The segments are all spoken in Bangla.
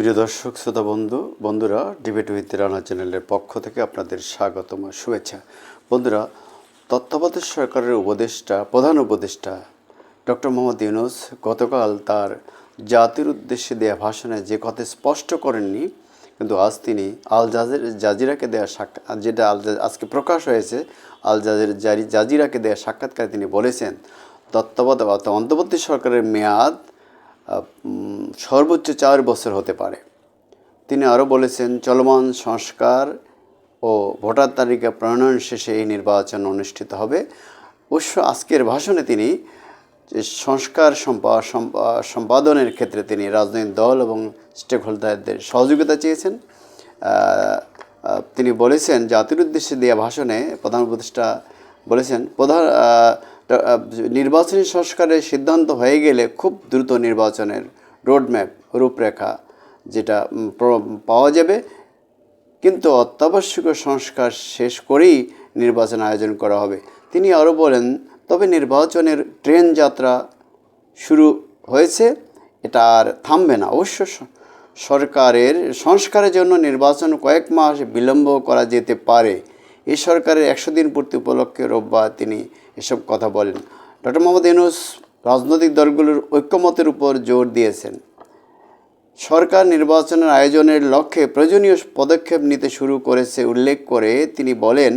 প্রিয় দর্শক, শ্রোতা বন্ধু, বন্ধুরা, ডিবেট উইথ রানা চ্যানেলের পক্ষ থেকে আপনাদের স্বাগতম শুভেচ্ছা। বন্ধুরা, তত্ত্বাবধায়ক সরকারের উপদেষ্টা, প্রধান উপদেষ্টা ডক্টর মোহাম্মদ ইউনুস গতকাল তার জাতির উদ্দেশ্যে দেয়া ভাষণে যে কথা স্পষ্ট করেননি, কিন্তু আজ তিনি আল জাজির, জাজিরাকে দেওয়া সাক্ষাৎ যেটা আল আজকে প্রকাশ হয়েছে, আল জাজির, জারি, জাজিরাকে দেওয়া সাক্ষাৎকারে তিনি বলেছেন, তত্ত্বাবধায়ক অন্তর্বর্তী সরকারের মেয়াদ সর্বোচ্চ চার বছর হতে পারে। তিনি আরও বলেছেন, চলমান সংস্কার ও ভোটার তালিকা প্রণয়ন শেষে এই নির্বাচন অনুষ্ঠিত হবে। অবশ্য আজকের ভাষণে তিনি সংস্কার সম্পা- সম্পা- সম্পাদনের ক্ষেত্রে তিনি রাজনৈতিক দল এবং স্টেক হোল্ডারদের সহযোগিতা চেয়েছেন। তিনি বলেছেন, জাতির উদ্দেশ্যে দেওয়া ভাষণে প্রধান উপদেষ্টা বলেছেন, প্রধান নির্বাচনী সংস্কারের সিদ্ধান্ত হয়ে গেলে খুব দ্রুত নির্বাচনের রোডম্যাপ রূপরেখা যেটা পাওয়া যাবে। কিন্তু অত্যাবশ্যকীয় সংস্কার শেষ করেই নির্বাচন আয়োজন করা হবে। তিনি আরও বলেন, তবে নির্বাচনের ট্রেন যাত্রা শুরু হয়েছে। এটা আর থামবে না। অবশ্য সরকারের, সংস্কারের জন্য নির্বাচন কয়েক মাস বিলম্ব করা যেতে পারে। এই সরকারের একশো দিন পূর্তি উপলক্ষে রোববার তিনি এসব কথা বলেন। ডক্টর মোহাম্মদ ইউনুস রাজনৈতিক দলগুলোর ঐক্যমতের উপর জোর দিয়েছেন। সরকার নির্বাচনের আয়োজনের লক্ষ্যে প্রয়োজনীয় পদক্ষেপ নিতে শুরু করেছে উল্লেখ করে তিনি বলেন,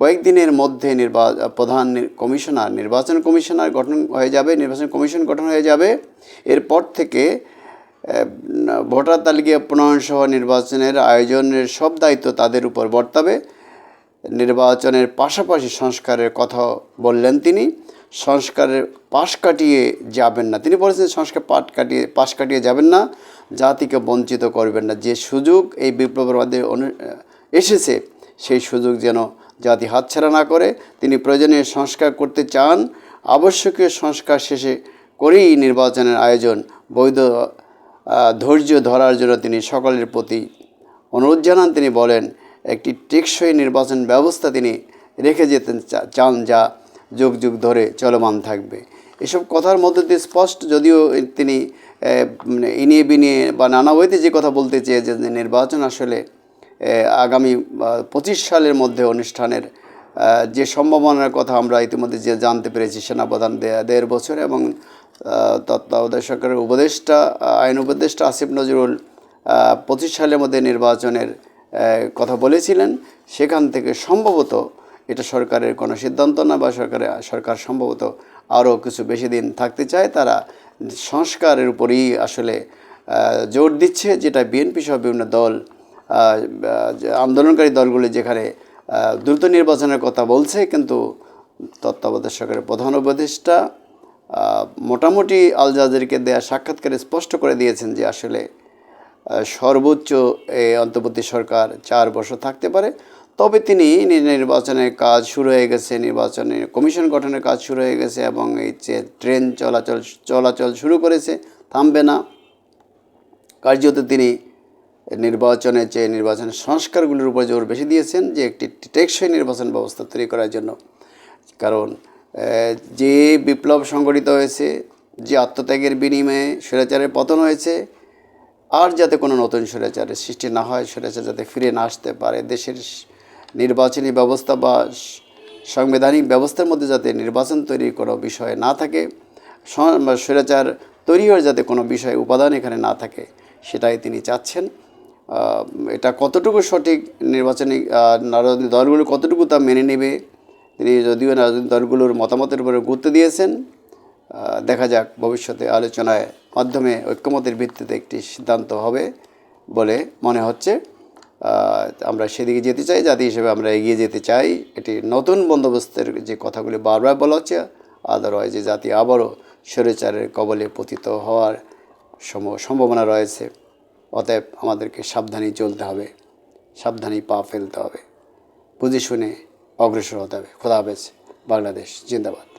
কয়েকদিনের মধ্যে নির্বা, প্রধান কমিশনার, নির্বাচন কমিশনার গঠন হয়ে যাবে, নির্বাচন কমিশন গঠন হয়ে যাবে। এরপর থেকে ভোটার তালিকা প্রণয়ন সহ নির্বাচনের আয়োজনের সব দায়িত্ব তাদের উপর বর্তাবে। নির্বাচনের পাশাপাশি সংস্কারের কথা বললেন তিনি। সংস্কারের পাশ কাটিয়ে যাবেন না। তিনি বলেছেন সংস্কার পাট কাটিয়ে, পাশ কাটিয়ে যাবেন না, জাতিকে বঞ্চিত করবেন না। যে সুযোগ এই বিপ্লবের মধ্যে এসেছে, সেই সুযোগ যেন জাতি হাতছাড়া না করে। তিনি প্রয়োজনীয় সংস্কার করতে চান। আবশ্যকীয় সংস্কার শেষে করেই নির্বাচনের আয়োজন। বৈধ ধৈর্য ধরার জন্য তিনি সকলের প্রতি অনুরোধ জানান। তিনি বলেন, একটি টেকসই নির্বাচন ব্যবস্থা তিনি রেখে যেতে চান যা যুগ যুগ ধরে চলমান থাকবে। এসব কথার মধ্যে দিয়ে স্পষ্ট যদিও তিনি মানে ইনিয়ে বিনিয়ে বা নানা ওয়েতে যে কথা বলতে চেয়েছেন যে নির্বাচন আসলে আগামী পঁচিশ সালের মধ্যে অনুষ্ঠানের যে সম্ভাবনার কথা আমরা ইতিমধ্যে যে জানতে পেরেছি, সেনাপ্রধান দেড় বছর এবং তত্ত্বাবধায়ক সরকারের উপদেষ্টা, আইন উপদেষ্টা আসিফ নজরুল পঁচিশ সালের মধ্যে নির্বাচনের কথা বলেছিলেন। সেখান থেকে সম্ভবত এটা সরকারের কোনো সিদ্ধান্ত না বা সরকারের সরকার সম্ভবত আরও কিছু বেশি দিন থাকতে চায়, তারা সংস্কারের উপরই আসলে জোর দিচ্ছে, যেটা বিএনপি সহ বিভিন্ন দল আন্দোলনকারী দলগুলি যেখানে দ্রুত নির্বাচনের কথা বলছে, কিন্তু তত্ত্বাবধায়ক সরকারের প্রধান উপদেষ্টা মোটামুটি আল জাজিরকে দেয়া সাক্ষাৎকারে স্পষ্ট করে দিয়েছেন যে আসলে সর্বোচ্চ এই অন্তর্বর্তী সরকার চার বছর থাকতে পারে। তবে তিনি নির্বাচনের কাজ শুরু হয়ে গেছে, নির্বাচনে কমিশন গঠনের কাজ শুরু হয়ে গেছে এবং এই যে ট্রেন চলাচল চলাচল শুরু করেছে, থামবে না। কার্যত তিনি নির্বাচনের যে নির্বাচনের সংস্কারগুলির উপর জোর বেশি দিয়েছেন, যে একটি টেকসই নির্বাচন ব্যবস্থা তৈরি করার জন্য। কারণ যে বিপ্লব সংগঠিত হয়েছে, যে আত্মত্যাগের বিনিময়ে স্বৈরাচারের পতন হয়েছে, আর যাতে কোনো নতুন স্বৈরাচারের সৃষ্টি না হয়, স্বৈরাচার যাতে ফিরে না আসতে পারে, দেশের নির্বাচনী ব্যবস্থা বা সাংবিধানিক ব্যবস্থার মধ্যে যাতে নির্বাচন তৈরি কোনো বিষয় না থাকে স্বৈরাচার তৈরি হওয়ার যাতে কোনো বিষয় উপাদান এখানে না থাকে, সেটাই তিনি চাচ্ছেন। এটা কতটুকু সঠিক নির্বাচনী রাজনৈতিক দলগুলো কতটুকু তা মেনে নেবে, তিনি যদিও রাজনৈতিক দলগুলোর মতামতের উপরে গুরুত্ব দিয়েছেন। দেখা যাক ভবিষ্যতে আলোচনায় মাধ্যমে ঐক্যমতের ভিত্তিতে একটি সিদ্ধান্ত হবে বলে মনে হচ্ছে। আমরা সেদিকে যেতে চাই, জাতি হিসেবে আমরা এগিয়ে যেতে চাই। এটি নতুন বন্দোবস্তের যে কথাগুলি বারবার বলা হচ্ছে, আদারওয়াইজ যে জাতি আবারও স্বৈরাচারের কবলে পতিত হওয়ার সম- সম্ভাবনা রয়েছে। অতএব আমাদেরকে সাবধানেই চলতে হবে সাবধানেই পা ফেলতে হবে। বুঝে শুনে অগ্রসর হতে হবে। খোদা হাফেজ, বাংলাদেশ জিন্দাবাদ।